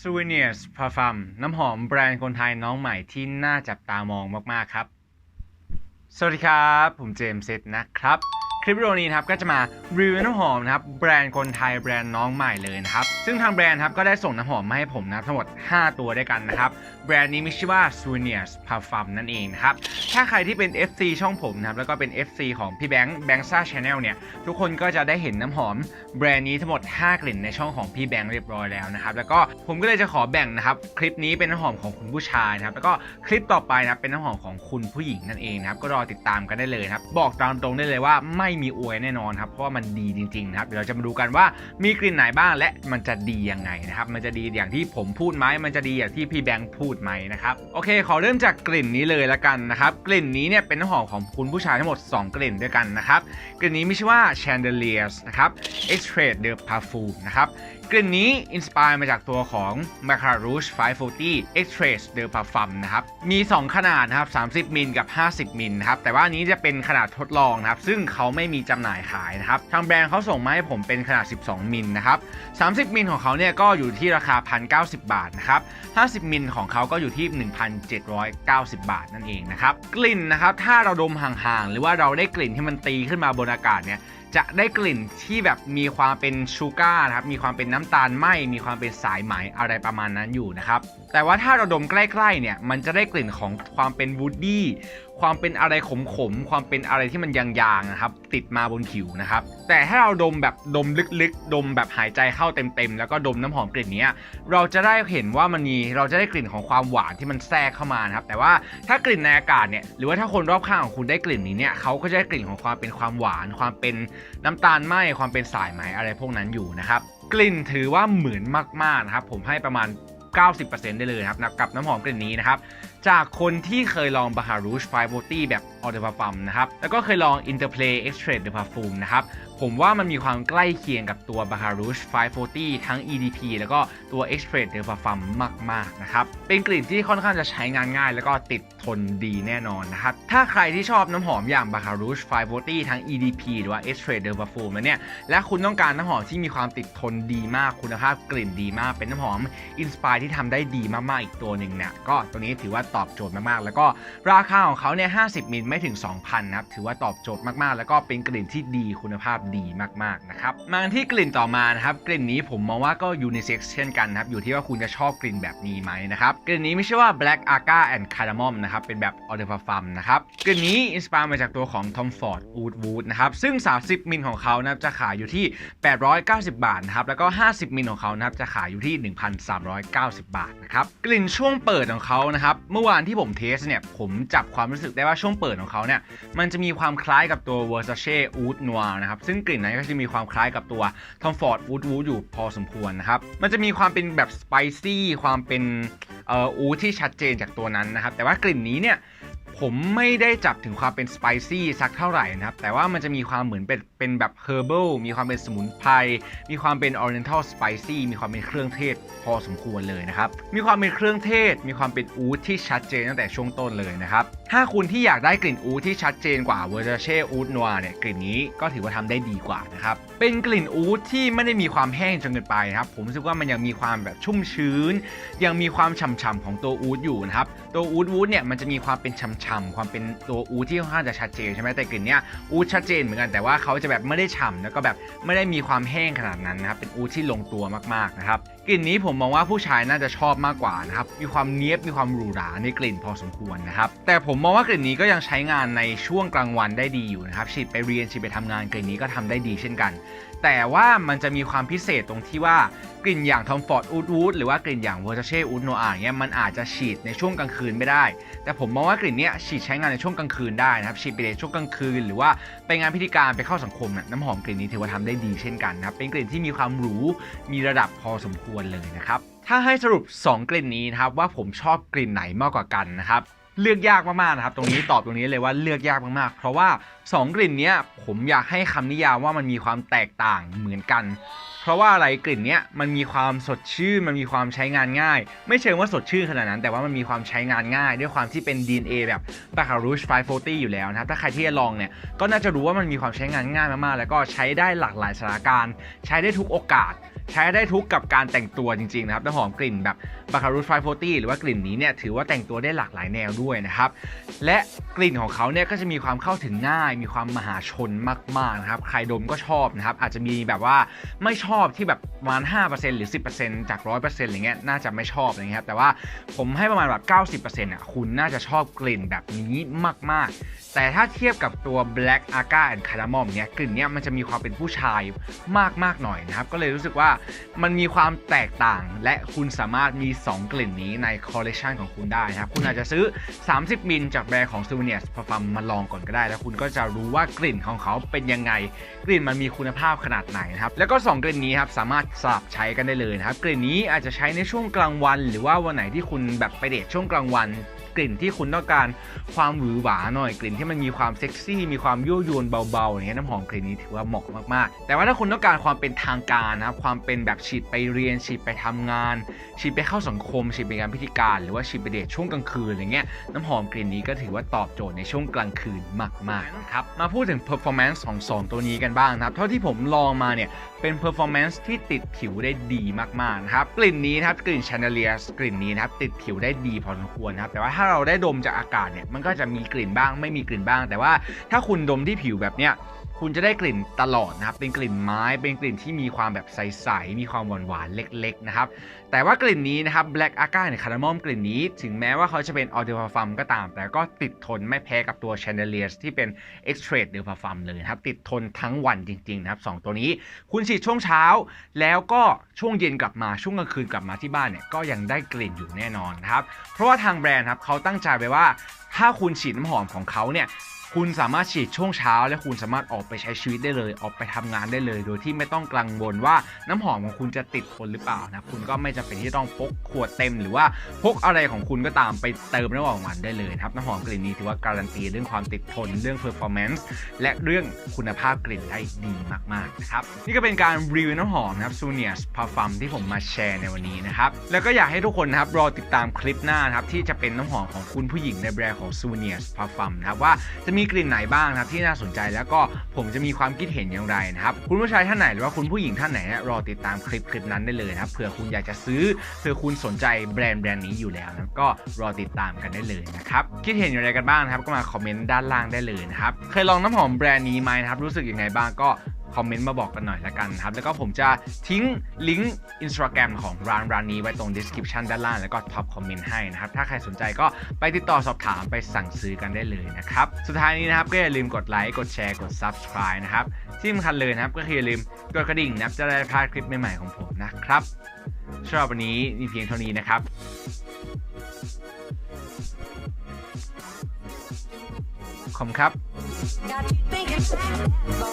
Souvenirs Parfum น้ำหอมแบรนด์คนไทยน้องใหม่ที่น่าจับตามองมาก ๆ ครับ สวัสดีครับ ผมเจมส์เซตนะครับ ลิปวิดีโอนี้นะครับก็จะมารีวิวน้ำหอมนะครับแบรนด์คนไทยแบรนด์น้องใหม่เลยนะครับซึ่งทางแบรนด์ครับก็ได้ส่งน้ำหอมมาให้ผมนะทั้งหมด 5 ตัวด้วยกันนะครับแบรนด์นี้มีชื่อว่า Souvenirs Parfum นั่นเองนะครับถ้าใครที่เป็น FC ช่องผมนะครับแล้วก็เป็น FC ของพี่แบงค์แบงค์ซ่าชาแนลเนี่ยทุกคนก็จะได้เห็นน้ำหอม แบรนด์นี้ทั้งหมด 5 กลิ่นในช่องของพี่แบงค์เรียบร้อยแล้วนะครับแล้วก็ผมก็เลยจะขอแบ่งนะครับคลิปนี้เป็นน้ำหอมของคุณผู้ชายนะครับแล้วก็คลิปต่อไปนะเป็นน้ำหอมของคุณผู้หญิงนั่นเองนะครับก็รอติดตามกันได้เลยนะครับบอกตามตรงได้เลยว่าไม่มีอวยแน่นอนครับเพราะว่ามันดีจริงๆนะครับเดี๋ยวเราจะมาดูกันว่ามีกลิ่นไหนบ้างและมันจะดียังไงนะครับมันจะดีอย่างที่ผมพูดไหมมันจะดีอย่างที่พี่แบงค์พูดไหมนะครับโอเค ขอเริ่มจากกลิ่นนี้เลยละกันนะครับกลิ่นนี้เนี่ยเป็นน้ำหอมของคุณผู้ชายทั้งหมด 2 กลิ่นด้วยกันนะครับกลิ่นนี้มีชื่อว่า Chandeliers นะครับ Extrait de Parfum นะครับ กลิ่นนี้อินสปายมาจากตัวของ m a c a Rouge 540 Extrait de Parfum นะครับ มี 2 ขนาดนะครับ 30 มิลกับ 50 มิลนะครับ แต่ว่านนี้จะเป็นขนาดทดลองนะครับ ซึ่งเขาไม่มีจำหน่ายขายนะครับ ทางแบรนด์เขาส่งมาให้ผมเป็นขนาด 12 มิลนะครับ 30 มิลของเขาเนี่ยก็อยู่ที่ราคา 1,090 บาทนะครับ 50 มิลของเขาก็อยู่ที่ 1,790 บาทนั่นเองนะครับ กลิ่นนะครับ ถ้าเราดมห่างๆ หรือว่าเราได้กลิ่นที่มันตีขึ้นมาบนอากาศเนี่ย จะได้กลิ่นที่แบบมีความเป็นชูการ์นะครับ มีความเป็นน้ำตาลไหมมีความเป็นสายไหมอะไรประมาณนั้นอยู่นะครับ แต่ว่าถ้าเราดมใกล้ๆเนี่ย มันจะได้กลิ่นของความเป็นวูดดี้ ความเป็นอะไรขมๆ ความเป็นอะไรที่มันยางๆนะครับ ติดมาบนผิวนะครับ แต่ถ้าเราดมแบบดมลึกๆ ดมแบบหายใจเข้าเต็มๆ แล้วก็ดมน้ำหอมกลิ่นนี้ เราจะได้เห็นว่ามันมี เราจะได้กลิ่นของความหวานที่มันแทรกเข้ามานะครับ แต่ว่าถ้ากลิ่นในอากาศเนี่ย หรือว่าถ้าคนรอบข้างของคุณได้กลิ่นนี้เนี่ย เขาก็จะได้กลิ่นของความเป็นความหวาน ความเป็นน้ำตาลไหมความเป็นสายไหมอะไรพวกนั้นอยู่นะครับ กลิ่นถือว่าเหมือนมากๆนะครับ ผมให้ประมาณ 90%ได้เลยครับกับน้ำหอมกลิ่นนี้นะครับจากคนที่เคยลอง b a h a r o u c h 540แบบ Eau de Parfum นะครับ แล้วก็เคยลอง Interplay Extrait de Parfum นะครับ ผมว่ามันมีความใกล้เคียงกับตัว b a h a r o u c h 540 ทั้ง EDP แล้วก็ตัว Extrait de Parfum มาก ๆ นะครับ เป็นกลิ่นที่ค่อนข้างจะใช้งานง่าย แล้วก็ติดทนดีแน่นอนนะครับ ถ้าใครที่ชอบน้ำหอมอย่าง b a h a r o u c h 540 ทั้ง EDP หรือว่า Extrait de Parfum แล้วเนี่ย และคุณต้องการน้ำหอมที่มีความติดทนดีมาก คุณภาพกลิ่นดีมาก เป็นน้ำหอมอินสปายที่ทำได้ดีมาก ๆ อีกตัวหนึ่งเนี่ย ก็ตัวนี้ถือว่าตอบโจทย์มากๆ แล้วก็ราคาของเขาเนี่ย50มิลไม่ถึง 2,000นะครับถือว่าตอบโจทย์มากๆ แล้วก็เป็นกลิ่นที่ดีคุณภาพดีมากๆนะครับมาที่กลิ่นต่อมานะครับกลิ่นนี้ผมมองว่าก็ยูนิเซ็กซ์เช่นกันนะครับอยู่ที่ว่าคุณจะชอบกลิ่นแบบนี้ไหมนะครับกลิ่นนี้ไม่ใช่ว่า Black Agar and Cardamom นะครับเป็นแบบ Eau de Parfum นะครับกลิ่นนี้อินสปายมาจากตัวของ Tom Ford Oud Wood นะครับซึ่ง 30มิลของเขานะครับจะขายอยู่ที่ 890 บาทนะครับแล้วก็ 50มิลของเขานะครับจะขายอยู่ที่ 1,390 บาทนะครับกลิ่นช่วงเปิดของเขานะครับเมื่อวานที่ผมเทสเนี่ย ผมจับความรู้สึกได้ว่าช่วงเปิดของเขาเนี่ย มันจะมีความคล้ายกับตัว Versace Oud Noir นะครับ ซึ่งกลิ่นนั้นก็จะมีความคล้ายกับตัว Tom Ford Oud Wood อยู่พอสมควรนะครับ มันจะมีความเป็นแบบ spicy ความเป็นเอ่ออูที่ชัดเจนจากตัวนั้นนะครับ แต่ว่ากลิ่นนี้เนี่ย ผมไม่ได้จับถึงความเป็นสไปซี่สักเท่าไหร่นะครับ แต่ว่ามันจะมีความเหมือนเป็นเป็นแบบเฮอร์เบิลมีความเป็นสมุนไพร มีความเป็นออริเอนทัลสไปซี่มีความเป็นเครื่องเทศพอสมควรเลยนะครับ มีความเป็นเครื่องเทศ มีความเป็นอูดที่ชัดเจนตั้งแต่ช่วงต้นเลยนะครับ ถ้าคุณที่อยากได้กลิ่นอูดที่ชัดเจนกว่าเวอร์เช่อูดนัวเนี่ยกลิ่นนี้ก็ถือว่าทำได้ดีกว่านะครับ เป็นกลิ่นอูดที่ไม่ได้มีความแห้งจนเกินไปนะครับ ผมรู้สึกว่ามันยังมีความแบบชุ่มชื้น ยังมีความฉ่ำๆของตัวอูดอยู่นะครับ ตัวอูดวูดเนี่ยมันจะมีความเป็นฉ่ำๆความเป็นตัวอูดที่ค่อนข้างจะชัดเจนใช่ไหมแต่กลิ่นเนี้ยอูดชัดเจนเหมือนกันแต่ว่าเขาจะแบบไม่ได้ฉ่ำแล้วก็แบบไม่ได้มีความแห้งขนาดนั้นนะครับเป็นอูดที่ลงตัวมากๆนะครับ กลิ่นนี้ผมมองว่าผู้ชายน่าจะชอบมากกว่านะครับ มีความเนี้ยบ มีความหรูหราในกลิ่นพอสมควรนะครับ แต่ผมมองว่ากลิ่นนี้ก็ยังใช้งานในช่วงกลางวันได้ดีอยู่นะครับฉีดไปเรียนฉีดไปทำงานกลิ่นนี้ก็ทำได้ดีเช่นกัน แต่ว่ามันจะมีความพิเศษตรงที่ว่ากลิ่นอย่าง Tom Ford Oud Wood หรือว่ากลิ่นอย่าง Versace Oud Noir เนี้ยมันอาจจะฉีดในช่วงกลางคืนไม่ได้ แต่ผมมองว่ากลิ่นเนี้ยฉีดใช้งานในช่วงกลางคืนได้นะครับฉีดไปในช่วงกลางคืน หรือว่าไปงานพิธีการไปเข้าสังคมน่ะน้ำหอมกลิ่นนี้ถือว่าทำได้ดีเช่นกันนะครับเป็นกลิ่นที่มีความหรูมีระดับพอสมควรเลยนะครับ ถ้าให้สรุป 2 กลิ่นนี้นะครับว่าผมชอบกลิ่นไหนมากกว่ากันนะครับเลือกยากมากๆนะครับ ตรงนี้ตอบตรงนี้เลยว่าเลือกยากมากๆ เพราะว่า 2กลิ่นเนี้ยผมอยากให้คำนิยามว่ามันมีความแตกต่างเหมือนกัน เพราะว่าอะไรกลิ่นเนี้ยมันมีความสดชื่นมันมีความใช้งานง่าย ไม่เชิงว่าสดชื่นขนาดนั้น แต่ว่ามันมีความใช้งานง่าย ด้วยความที่เป็น DNA แบบ b a c a r o u c h 540 อยู่แล้วนะครับถ้าใครที่จะลองเนี่ยก็น่าจะรู้ว่ามันมีความใช้งานง่ายมากๆ แล้วก็ใช้ได้หลากหลายสถานการณ์ ใช้ได้ทุกโอกาส ใช้ได้ทุกกับการแต่งตัวจริงๆนะครับน้ำหอมกลิ่นแบบบาคารูสไฟโฟตี้หรือว่ากลิ่นนี้เนี่ยถือว่าแต่งตัวได้หลากหลายแนวด้วยนะครับและกลิ่นของเขาเนี่ยก็จะมีความเข้าถึงง่ายมีความมหาชนมากๆนะครับใครดมก็ชอบนะครับอาจจะมีแบบว่าไม่ชอบที่แบบประมาณ5%หรือ 10%จาก 100%อะไรเงี้ยน่าจะไม่ชอบอะครับแต่ว่าผมให้ประมาณแบบ90%อะคุณน่าจะชอบกลิ่นแบบนี้มากๆ แต่ถ้าเทียบกับตัว Black a g a and Cardamom เนี่ยกลิ่นเนี้ยมันจะมีความเป็นผู้ชายมากมากๆหน่อยนะครับก็เลยรู้สึกว่ามันมีความแตกต่างและคุณสามารถมี 2 กลิ่นนี้ในคอลเล t ชันของคุณได้นะครับคุณอาจจะซื้อ 30 มิลจากแบรนด์ของ Souvenirs Parfum มาลองก่อนก็ได้ แล้วคุณก็จะรู้ว่ากลิ่นของเขาเป็นยังไง กลิ่นมันมีคุณภาพขนาดไหนนะครับแล้วก็ 2 กลิ่นนี้ครับสามารถสลับใช้กันได้เลยนะครับกลิ่นนี้อาจจะใช้ในช่วงกลางวัน หรือว่าวันไหนที่คุณแบบไปเดทช่วงกลางวัน กลิ่นที่คุณต้องการความหวือหวาหน่อยกลิ่นที่มันมีความเซ็กซี่มีความยั่วยวนเบาๆอย่างเงี้ยน้ำหอมกลิ่นนี้ถือว่าเหมาะมากๆ แต่ว่าถ้าคุณต้องการความเป็นทางการนะครับความเป็นแบบฉีดไปเรียนฉีดไปทำงาน ฉีดไปเข้าสังคม ฉีดไปงานพิธีการ หรือว่าฉีดไปเดทช่วงกลางคืนอะไรเงี้ยน้ำหอมกลิ่นนี้ก็ถือว่าตอบโจทย์ในช่วงกลางคืนมากๆนะครับมาพูดถึง performance ของสองตัวนี้กันบ้างนะครับเท่าที่ผมลองมาเนี่ยเป็น performance ที่ติดผิวได้ดีมากๆนะครับกลิ่นนี้นะครับกลิ่น chandelier กลิ่นนี้นะครับติดผิวได้ดีพอสมควรนะครับแต่ว่าถ้าเราได้ดมจากอากาศเนี่ยมันก็จะมีกลิ่นบ้างไม่มีกลิ่นบ้าง แต่ว่าถ้าคุณดมที่ผิวแบบเนี้ย คุณจะได้กลิ่นตลอดนะครับ เป็นกลิ่นไม้ เป็นกลิ่นที่มีความแบบใสๆ มีความหวานๆ เล็กๆ นะครับ แต่ว่ากลิ่นนี้นะครับ Black a g a เนี่ยคาร์ดามอมกลิ่นนี้ ถึงแม้ว่าเขาจะเป็น Eau de Parfum ก็ตาม แต่ก็ติดทนไม่แพ้กับตัว Chandelier ที่เป็น Extrait de Parfum เลยครับ ติดทนทั้งวันจริงๆ นะครับสองตัวนี้ คุณฉีดช่วงเช้า แล้วก็ช่วงเย็นกลับมา ช่วงกลางคืนกลับมาที่บ้านเนี่ย ก็ยังได้กลิ่นอยู่แน่นอนนะครับ เพราะว่าทางแบรนด์ครับเขาตั้งใจไว้ว่า ถ้าคุณฉีดน้ำหอมของเขาเนี่ย คุณสามารถฉีดช่วงเช้า และคุณสามารถออกไปใช้ชีวิตได้เลย ออกไปทำงานได้เลย โดยที่ไม่ต้องกังวลว่าน้ำหอมของคุณจะติดทนหรือเปล่านะคุณก็ไม่จำเป็นที่ต้องพกขวดเต็ม หรือว่าพกอะไรของคุณก็ตามไปเติมระหว่างวันได้เลยครับน้ำหอมกลิ่นนี้ถือว่าการันตีเรื่องความติดทนเรื่อง performance และเรื่องคุณภาพกลิ่นได้ดีมากๆนะครับนี่ก็เป็นการรีวิวน้ำหอมนะครับ Souvenirs Parfum ที่ผมมาแชร์ในวันนี้นะครับแล้วก็อยากให้ทุกคนนะครับรอติดตามคลิปหน้านะครับที่จะเป็นน้ำหอมของคุณผู้หญิงในแบรนด์ของ s u n i a s Parfum นะครับว่าจะมีีกลิ่นไหนบ้างนะครับที่น่าสนใจแล้วก็ผมจะมีความคิดเห็นอย่างไรนะครับคุณผู้ชายท่านไหนหรือว่าคุณผู้หญิงท่านไหนรอติดตามคลิปคลิปนั้นได้เลยนะครับเผื่อคุณอยากจะซื้อเผื่อคุณสนใจแบรนด์แบรนด์นี้อยู่แล้วนะก็รอติดตามกันได้เลยนะครับคิดเห็นอย่างไรกันบ้างนะครับก็มาคอมเมนต์ด้านล่างได้เลยนะครับเคยลองน้ำหอมแบรนด์นี้ไหมนะครับรู้สึกยังไงบ้างก็ คอมเมนต์มาบอกกันหน่อยละกันครับ แล้วก็ผมจะทิ้งลิงก์ Instagram ของร้านร้านนี้ไว้ตรง description ด้านล่าง แล้วก็ท็อปคอมเมนต์ให้นะครับ ถ้าใครสนใจก็ไปติดต่อสอบถามไปสั่งซื้อกันได้เลยนะครับ สุดท้ายนี้นะครับ ก็อย่าลืมกดไลค์กดแชร์กด subscribe นะครับที่สำคัญเลยนะครับ ก็คืออย่าลืมกดกระดิ่งนะจะได้พลาดคลิปใหม่ๆของผมนะครับสำหรับวันนี้มีเพียงเท่านี้นะครับขอบคุณครับ Got you thinking back.